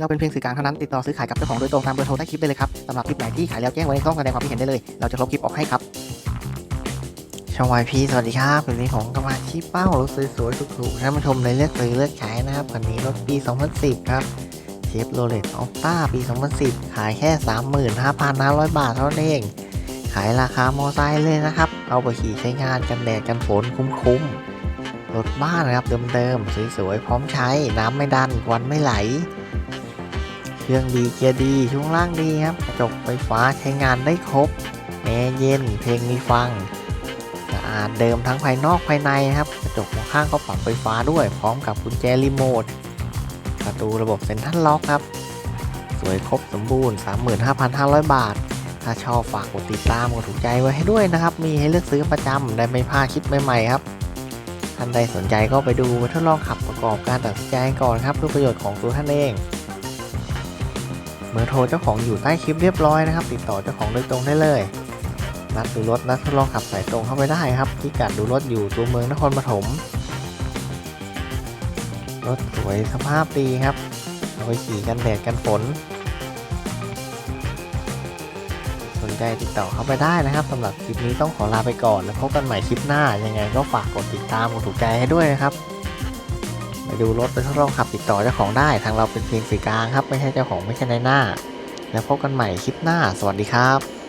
เราเป็นเพียงสื่อกลางเท่านั้นติดต่อซื้อขายกับเจ้าของโดยตรงตามเบอร์โทรใต้คลิปได้เลยครับสำหรับคลิปไหนที่ขายแล้วแจ้งไว้ในช่องแสดงความคิดเห็นได้เลย เราจะลบคลิปออกให้ครับช่องวายพีสวัสดีครับวันนี้ของกำลังชี้เป้ารถสวยๆถูกๆท่านผู้ชมในเลือกซื้อเลือกขายนะครับคันนี้รถปี 2010 ครับเชฟโรเลตออฟต้าปี 2010 ขายแค่ 35,500 บาทเท่านั้นเอง ขายราคามอไซค์เลยนะครับ เอาไปขี่ใช้งานกันแดดกันฝนคุ้มๆรถบ้านนะครับเดิมๆสวยๆพร้อมใช้น้ำไม่ดันควันไม่ไหล รื่อง ดีเกียร์ดีช่วงล่างดีครับกระจกไฟฟ้าใช้งานได้ครบแอร์เย็นเพลงมีฟังสะอาดเดิมทั้งภายนอกภายในครับ กระจกมองข้างก็ปรับไฟฟ้าด้วย พร้อมกับกุญแจรีโมทประตูระบบเซ็นทรัลล็อกครับ สวยครบสมบูรณ์ 35,500 บาท ถ้าชอบฝากกดติดตามกดถูกใจไว้ให้ด้วยนะครับ มีให้เลือกซื้อประจำได้ไม่พลาดคลิปใหม่ๆครับท่านใดสนใจก็ไปดูทดลองขับประกอบการตัดสินใจก่อนครับเพื่อประโยชน์ของตัวท่านเอง เบอร์โทรเจ้าของอยู่ใต้คลิปเรียบร้อยนะครับ ติดต่อเจ้าของโดยตรงได้เลย นัดดูรถนัดทดลองขับสายตรงเข้าไปได้ครับพิกัดดูรถอยู่ตัวเมืองนครปฐมรถสวยสภาพดีครับเอาไปขี่กันแดดกันฝน สนใจติดต่อเข้าไปได้นะครับสำหรับคลิปนี้ต้องขอลาไปก่อนแล้วพบกันใหม่คลิปหน้ายังไงก็ฝากกดติดตามกดถูกใจให้ด้วยนะครับ ไปดูรถไปทดลองขับติดต่อเจ้าของได้ ทางเราเป็นเพียงสื่อกลางครับ ไม่ใช่เจ้าของไม่ใช่นายหน้า แล้วพบกันใหม่คลิปหน้า สวัสดีครับ